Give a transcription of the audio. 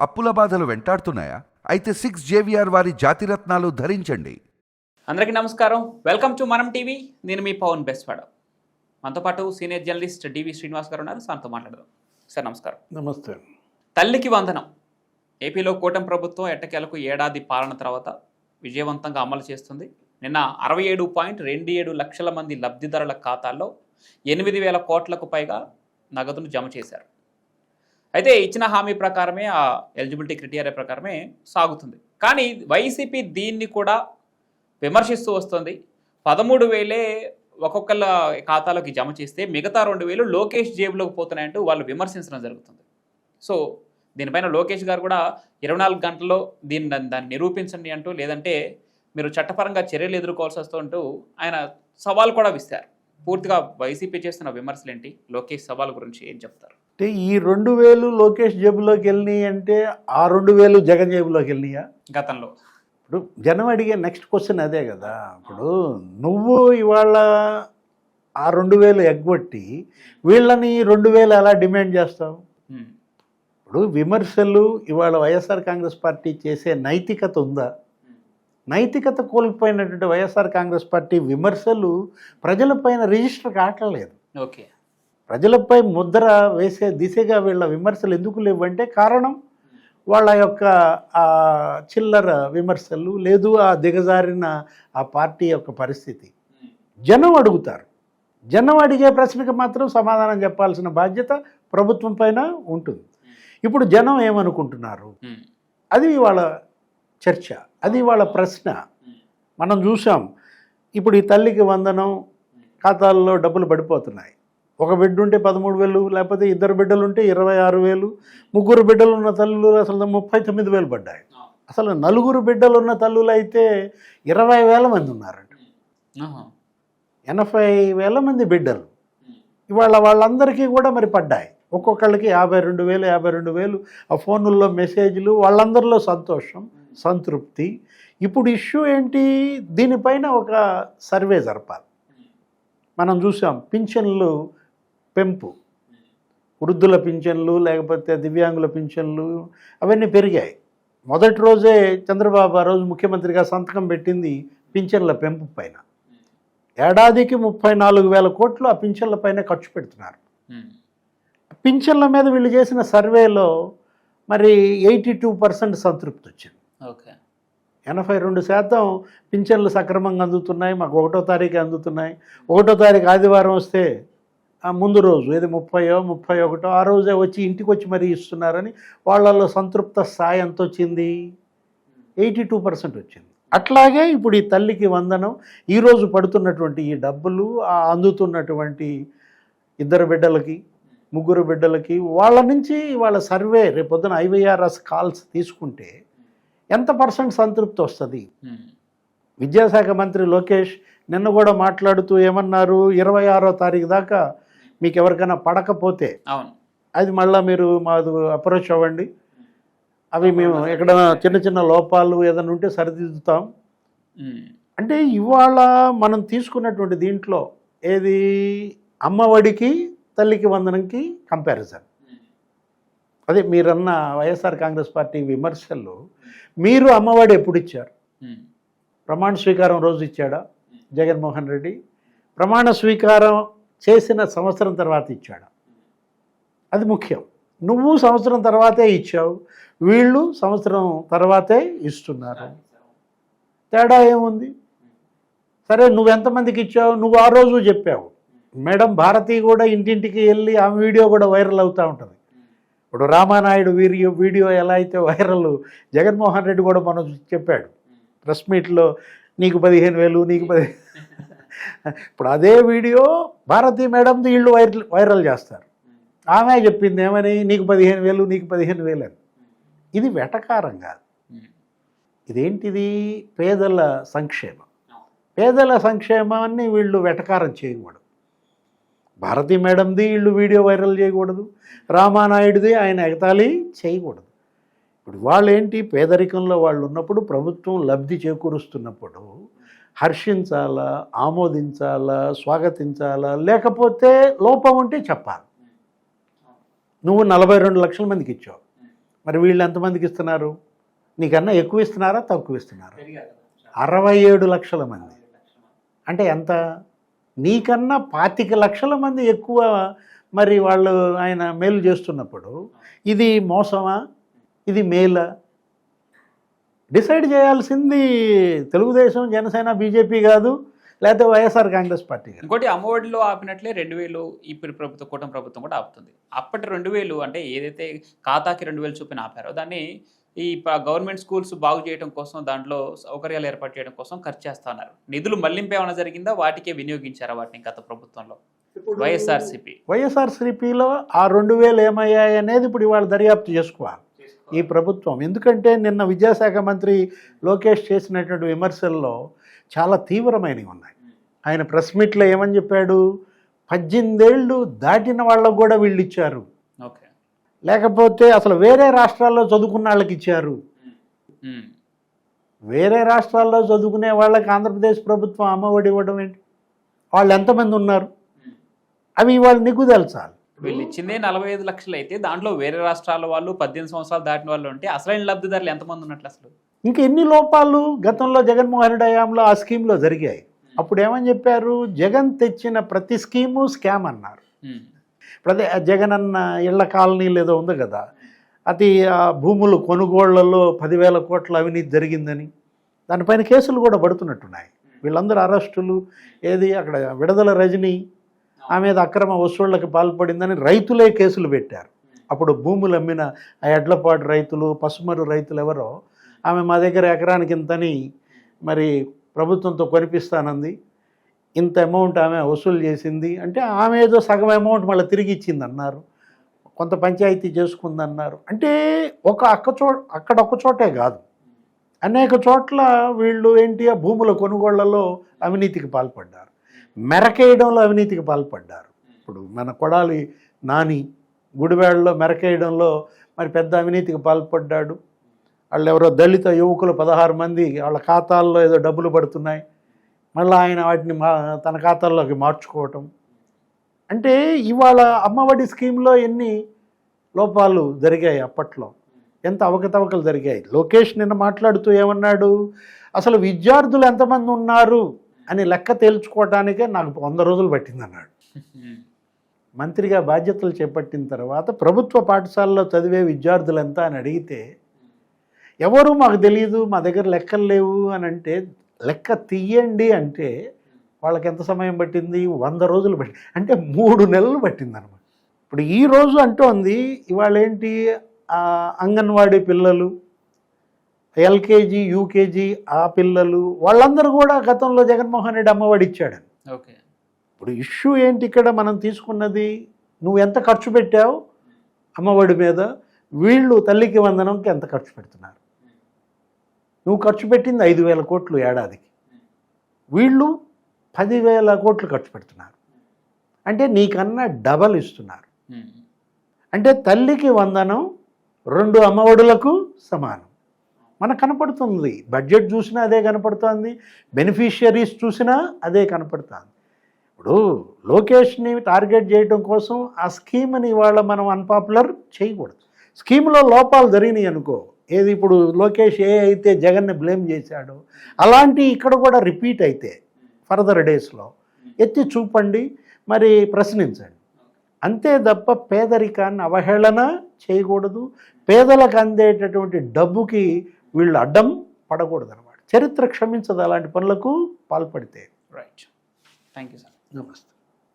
అప్పుల బాధలు వెంటాడుతున్నాయా? అయితే సిక్స్ జేవిఆర్ వారి జాతిరత్నాలు ధరించండి. అందరికీ నమస్కారం. Welcome to Manam TV. నేను మీ పవన్ బెస్వాడ. మనతో పాటు సీనియర్ జర్నలిస్ట్ డివి శ్రీనివాస్ గారు ఉన్నారు. సార్తో మాట్లాడదాం. సార్ నమస్కారం. నమస్తే. తల్లికి వందనం. ఏపీలో కూటమి ప్రభుత్వం ఎట్టకేలకు ఏడాది పాలన తర్వాత విజయవంతంగా అమలు చేస్తుంది. నిన్న అరవై ఏడు పాయింట్ రెండు ఏడు లక్షల మంది లబ్ధిదారుల ఖాతాల్లో ఎనిమిది వేల కోట్లకు పైగా నగదును జమ చేశారు. అయితే ఇచ్చిన హామీ ప్రకారమే ఆ ఎలిజిబిలిటీ క్రిటీరియా ప్రకారమే సాగుతుంది. కానీ వైసీపీ దీన్ని కూడా విమర్శిస్తూ వస్తుంది. పదమూడు వేలే ఒక్కొక్కళ్ళ ఖాతాలోకి జమ చేస్తే మిగతా రెండు వేలు లోకేష్ జేబులోకి పోతున్నాయంటూ వాళ్ళు విమర్శించడం జరుగుతుంది. సో దీనిపైన లోకేష్ గారు కూడా ఇరవై నాలుగు గంటల్లో దీన్ని దాన్ని నిరూపించండి అంటూ లేదంటే మీరు చట్టపరంగా చర్యలు ఎదుర్కోవాల్సి వస్తుంటూ ఆయన సవాల్ కూడా విస్తారు పూర్తిగా వైసీపీ చేస్తున్న విమర్శలు ఏంటి లోకేష్ సవాల్ గురించి ఏం చెప్తారు? అంటే ఈ రెండు వేలు లోకేష్ జేబులోకి వెళ్ళినాయి అంటే ఆ రెండు వేలు జగన్ జేబులోకి వెళ్ళినాయా? గతంలో. ఇప్పుడు జనం అడిగే నెక్స్ట్ క్వశ్చన్ అదే కదా. ఇప్పుడు నువ్వు ఇవాళ ఆ రెండు వేలు ఎగ్గొట్టి వీళ్ళని రెండు వేలు ఎలా డిమాండ్ చేస్తావు? ఇప్పుడు విమర్శలు ఇవాళ వైఎస్ఆర్ కాంగ్రెస్ పార్టీ చేసే నైతికత ఉందా? నైతికత కోల్పోయినటువంటి వైఎస్ఆర్ కాంగ్రెస్ పార్టీ విమర్శలు ప్రజలపైన రిజిస్టర్ కావట్లేదు ఓకే. ప్రజలపై ముద్ర వేసే దిశగా వీళ్ళ విమర్శలు ఎందుకు లేవంటే కారణం వాళ్ళ యొక్క చిల్లర విమర్శలు లేదు ఆ దిగజారిన ఆ పార్టీ యొక్క పరిస్థితి. జనం అడుగుతారు. జనం అడిగే ప్రశ్నకి మాత్రం సమాధానం చెప్పాల్సిన బాధ్యత ప్రభుత్వం పైన ఉంటుంది. ఇప్పుడు జనం ఏమనుకుంటున్నారు? అది వాళ్ళ చర్చ. అది వాళ్ళ ప్రశ్న. మనం చూసాం ఇప్పుడు ఈ తల్లికి వందనం ఖాతాల్లో డబ్బులు పడిపోతున్నాయి. ఒక బిడ్డ ఉంటే పదమూడు వేలు లేకపోతే ఇద్దరు బిడ్డలు ఉంటే ఇరవై ఆరు వేలు ముగ్గురు బిడ్డలు ఉన్న తల్లులు అసలు ముప్పై తొమ్మిది వేలు పడ్డాయి. అసలు నలుగురు బిడ్డలు ఉన్న తల్లులు అయితే ఇరవై వేల మంది ఉన్నారంట. ఎనభై వేల మంది బిడ్డలు. ఇవాళ వాళ్ళందరికీ కూడా మరి పడ్డాయి. ఒక్కొక్కళ్ళకి యాభై రెండు వేలు యాభై రెండు వేలు. ఆ ఫోనుల్లో మెసేజ్లు వాళ్ళందరిలో సంతోషం. సంతృప్తి. ఇప్పుడు ఇష్యూ ఏంటి? దీనిపైన ఒక సర్వే జరపాలి. మనం చూసాం పింఛన్లు పెంపు. వృద్ధుల పింఛన్లు లేకపోతే దివ్యాంగుల పింఛన్లు అవన్నీ పెరిగాయి. మొదటి రోజే చంద్రబాబు ఆ రోజు ముఖ్యమంత్రిగా సంతకం పెట్టింది పింఛన్ల పెంపు పైన. ఏడాదికి ముప్పై నాలుగు వేల కోట్లు ఆ పింఛన్ల పైన ఖర్చు పెడుతున్నారు. పింఛన్ల మీద వీళ్ళు చేసిన సర్వేలో మరి ఎయిటీ టూ పర్సెంట్ సంతృప్తి వచ్చింది. ఎనభై రెండు శాతం పింఛన్లు సక్రమంగా అందుతున్నాయి మాకు ఒకటో తారీఖు అందుతున్నాయి. ఒకటో తారీఖు ఆదివారం వస్తే ఆ ముందు రోజు ఏది ముప్పయో ముప్పై ఒకటో ఆ రోజే వచ్చి ఇంటికి వచ్చి మరీ ఇస్తున్నారని వాళ్ళల్లో సంతృప్త స్థాయి ఎంత వచ్చింది. ఎయిటీ టూ పర్సెంట్ వచ్చింది. అట్లాగే ఇప్పుడు ఈ తల్లికి వందనం ఈరోజు పడుతున్నటువంటి ఈ డబ్బులు ఆ అందుతున్నటువంటి ఇద్దరు బిడ్డలకి ముగ్గురు బిడ్డలకి వాళ్ళ నుంచి వాళ్ళ సర్వే రేపొద్దున ఐవైఆర్ఎస్ కాల్స్ తీసుకుంటే ఎంత పర్సెంట్ సంతృప్తి వస్తుంది? విద్యాశాఖ మంత్రి లోకేష్ నిన్న కూడా మాట్లాడుతూ ఏమన్నారు? ఇరవై ఆరో తారీఖు దాకా మీకు ఎవరికైనా పడకపోతే అది మళ్ళీ మీరు మాది అప్రోచ్ అవ్వండి. అవి మేము ఎక్కడైనా చిన్న చిన్న లోపాలు ఏదైనా ఉంటే సరిదిద్దుతాం. అంటే ఇవాళ మనం తీసుకున్నటువంటి దీంట్లో ఏది? అమ్మఒడికి తల్లికి వందనంకి కంపారిజన్ అదే మీరన్న వైఎస్ఆర్ కాంగ్రెస్ పార్టీ విమర్శలు మీరు అమ్మఒడి ఎప్పుడు ఇచ్చారు? ప్రమాణ స్వీకారం రోజు ఇచ్చాడా? జగన్మోహన్ రెడ్డి ప్రమాణ స్వీకారం చేసిన సంవత్సరం తర్వాత ఇచ్చాడా? అది ముఖ్యం. నువ్వు సంవత్సరం తర్వాతే ఇచ్చావు. వీళ్ళు సంవత్సరం తర్వాతే ఇస్తున్నారు. తేడా ఏముంది? సరే నువ్వెంతమందికి ఇచ్చావు? నువ్వు ఆ రోజు చెప్పావు. మేడం భారతి కూడా ఇంటింటికి వెళ్ళి ఆ వీడియో కూడా వైరల్ అవుతూ ఉంటుంది. ఇప్పుడు రామానాయుడు వీడియో వీడియో ఎలా అయితే వైరల్ జగన్మోహన్ రెడ్డి కూడా మనం చెప్పాడు. ప్రెస్ మీట్లో నీకు పదిహేను వేలు నీకు పది ఇప్పుడు అదే వీడియో భారతి మేడం వీళ్ళు వైరల్ వైరల్ చేస్తారు. ఆమె చెప్పింది ఏమని? నీకు పదిహేను వేలు నీకు పదిహేను వేలు అని. ఇది వెటకారం కాదు. ఇదేంటిది? పేదల సంక్షేమం. పేదల సంక్షేమాన్ని వీళ్ళు వెటకారం చేయకూడదు. భారతి మేడంది వీళ్ళు వీడియో వైరల్ చేయకూడదు. రామానాయుడిది ఆయన ఎగతాళి చేయకూడదు. ఇప్పుడు వాళ్ళు ఏంటి పేదరికంలో వాళ్ళు ఉన్నప్పుడు ప్రభుత్వం లబ్ధి చేకూరుస్తున్నప్పుడు హర్షించాలా ఆమోదించాలా స్వాగతించాలా లేకపోతే లోపం ఉంటే చెప్పాలి. నువ్వు నలభై రెండు లక్షల మందికి ఇచ్చావు. మరి వీళ్ళు ఎంతమందికి ఇస్తున్నారు? నీకన్నా ఎక్కువ ఇస్తున్నారా? తక్కువ ఇస్తున్నారా? అరవై ఏడు లక్షల మంది. అంటే ఎంత? నీకన్నా పాతిక లక్షల మంది ఎక్కువ మరి వాళ్ళు ఆయన మేలు చేస్తున్నప్పుడు ఇది మోసమా? ఇది మేలా? డిసైడ్ చేయాల్సింది తెలుగుదేశం జనసేన బీజేపీ కాదు లేకపోతే వైఎస్ఆర్ కాంగ్రెస్ పార్టీ ఇంకోటి అమ్మఒడిలో ఆపినట్లే రెండు వేలు ఇప్పుడు ప్రభుత్వం కూటమి ప్రభుత్వం కూడా ఆపుతుంది. అప్పటి రెండు వేలు అంటే ఏదైతే ఖాతాకి రెండు వేలు చూపిన ఆపారో దాన్ని ఈ గవర్నమెంట్ స్కూల్స్ బాగు చేయడం కోసం దాంట్లో సౌకర్యాలు ఏర్పాటు చేయడం కోసం ఖర్చు చేస్తా ఉన్నారు. నిధులు మళ్ళింపు ఏమైనా జరిగిందా? వాటికే వినియోగించారా వాటిని గత ప్రభుత్వంలో? వైఎస్ఆర్సీపీ. వైఎస్ఆర్సీపీలో ఆ రెండు వేలు ఏమయ్యాయి అనేది ఇప్పుడు ఇవాళ దర్యాప్తు చేసుకోవాలి. ఈ ప్రభుత్వం. ఎందుకంటే నిన్న విద్యాశాఖ మంత్రి లోకేష్ చేసినటువంటి విమర్శల్లో చాలా తీవ్రమైనవి ఉన్నాయి. ఆయన ప్రెస్ మీట్లో ఏమని చెప్పాడు? పద్దెనిమిదేళ్ళు దాటిన వాళ్ళకు కూడా వీళ్ళు ఇచ్చారు. లేకపోతే అసలు వేరే రాష్ట్రాల్లో చదువుకున్న వాళ్ళకి ఇచ్చారు. వేరే రాష్ట్రాల్లో చదువుకునే వాళ్ళకి ఆంధ్రప్రదేశ్ ప్రభుత్వం అమ్మఒడి ఇవ్వడం ఏంటి? వాళ్ళు ఎంతమంది ఉన్నారు? అవి వాళ్ళు నీకు తెలుసాలి వీళ్ళు ఇచ్చిందే నలభై ఐదు లక్షలు అయితే దాంట్లో వేరే రాష్ట్రాల వాళ్ళు పద్దెనిమిది సంవత్సరాలు దాటిన వాళ్ళు ఉంటే అసలైన లబ్ధిదారులు ఎంతమంది ఉన్నట్లు అసలు? ఇంకా ఎన్ని లోపాలు గతంలో జగన్మోహన్ రెడ్డి హయాంలో ఆ స్కీమ్లో జరిగాయి. అప్పుడు ఏమని చెప్పారు? జగన్ తెచ్చిన ప్రతి స్కీము స్కామ్ అన్నారు. ఇప్పుడు అదే ఆ ఇళ్ళ కాలనీలు ఏదో ఉంది కదా అది ఆ భూములు కొనుగోళ్ళలో పదివేల కోట్ల అవినీతి జరిగిందని దానిపైన కేసులు కూడా పడుతున్నట్టున్నాయి. వీళ్ళందరూ అరెస్టులు ఏది అక్కడ విడుదల రజని ఆమె మీద అక్రమ వసూళ్ళకు పాల్పడిందని రైతులే కేసులు పెట్టారు. అప్పుడు భూములు అమ్మిన ఆ ఎడ్లపాటు రైతులు పసుమరు రైతులు ఎవరో ఆమె మా దగ్గర ఎకరానికి ఇంతని మరి ప్రభుత్వంతో కొనిపిస్తానంది. ఇంత అమౌంట్ ఆమె వసూలు చేసింది అంటే ఆమె ఏదో సగం అమౌంట్ మళ్ళీ తిరిగి ఇచ్చింది అన్నారు. కొంత పంచాయతీ చేసుకుందన్నారు అంటే ఒక అక్క చో అక్కడ ఒక చోటే కాదు. అనేక చోట్ల వీళ్ళు ఏంటి ఆ భూముల కొనుగోళ్ళలో అవినీతికి పాల్పడ్డారు. మెరకేయడంలో అవినీతికి పాల్పడ్డారు. ఇప్పుడు మన కొడాలి నాని గుడివాడలో మెరకేయడంలో మరి పెద్ద అవినీతికి పాల్పడ్డాడు. వాళ్ళు ఎవరో దళిత యువకులు పదహారు మంది వాళ్ళ ఖాతాల్లో ఏదో డబ్బులు పడుతున్నాయి. మళ్ళీ ఆయన వాటిని మా తన ఖాతాల్లోకి మార్చుకోవటం. అంటే ఇవాళ అమ్మఒడి స్కీమ్లో ఎన్ని లోపాలు జరిగాయి అప్పట్లో? ఎంత అవకతవకలు జరిగాయి? లోకేష్ నిన్న మాట్లాడుతూ ఏమన్నాడు? అసలు విద్యార్థులు ఎంతమంది ఉన్నారు? అని లెక్క తేల్చుకోవటానికే నాకు వంద రోజులు పట్టిందన్నాడు. మంత్రిగా బాధ్యతలు చేపట్టిన తర్వాత ప్రభుత్వ పాఠశాలలో చదివే విద్యార్థులు ఎంత అని అడిగితే ఎవరు మాకు తెలియదు మా దగ్గర లెక్కలు లేవు అని అంటే లెక్క తీయండి అంటే వాళ్ళకి ఎంత సమయం పట్టింది? వంద రోజులు పట్టి అంటే మూడు నెలలు పట్టింది అనమాట ఇప్పుడు ఈ రోజు అంటోంది ఇవాళ ఏంటి అంగన్వాడీ పిల్లలు ఎల్కేజీ యూకేజీ ఆ పిల్లలు వాళ్ళందరూ కూడా గతంలో జగన్మోహన్ రెడ్డి అమ్మఒడి ఇచ్చాడు. ఓకే. ఇప్పుడు ఇష్యూ ఏంటి ఇక్కడ మనం తీసుకున్నది? నువ్వు ఎంత ఖర్చు పెట్టావు? అమ్మఒడి మీద. వీళ్ళు తల్లికి వందనంకి ఎంత ఖర్చు పెడుతున్నారు? నువ్వు ఖర్చు పెట్టింది ఐదు వేల కోట్లు ఏడాదికి. వీళ్ళు పదివేల కోట్లు ఖర్చు పెడుతున్నారు. అంటే నీకన్నా డబల్ ఇస్తున్నారు. అంటే తల్లికి వందనం రెండు అమ్మఒడులకు సమానం. మనకు కనపడుతుంది. బడ్జెట్ చూసినా అదే కనపడుతుంది. బెనిఫిషియరీస్ చూసినా అదే కనపడుతుంది. ఇప్పుడు లోకేష్ని టార్గెట్ చేయడం కోసం ఆ స్కీమ్ని ఇవాళ మనం అన్పాపులర్ చేయకూడదు. స్కీమ్లో లోపాలు జరిగినాయి అనుకో ఏది ఇప్పుడు లోకేష్ ఏ అయితే జగన్ని బ్లేమ్ చేశాడో అలాంటి ఇక్కడ కూడా రిపీట్ అయితే ఫర్దర్ డేస్లో ఎత్తి చూపండి మరి ప్రశ్నించండి. అంతే తప్ప పేదరికాన్ని అవహేళన చేయకూడదు. పేదలకు అందేటటువంటి డబ్బుకి వీళ్ళు అడ్డం పడకూడదు అనమాట చరిత్ర క్షమించదు అలాంటి పనులకు పాల్పడితే. రైట్ థ్యాంక్ యూ సార్ నమస్తే.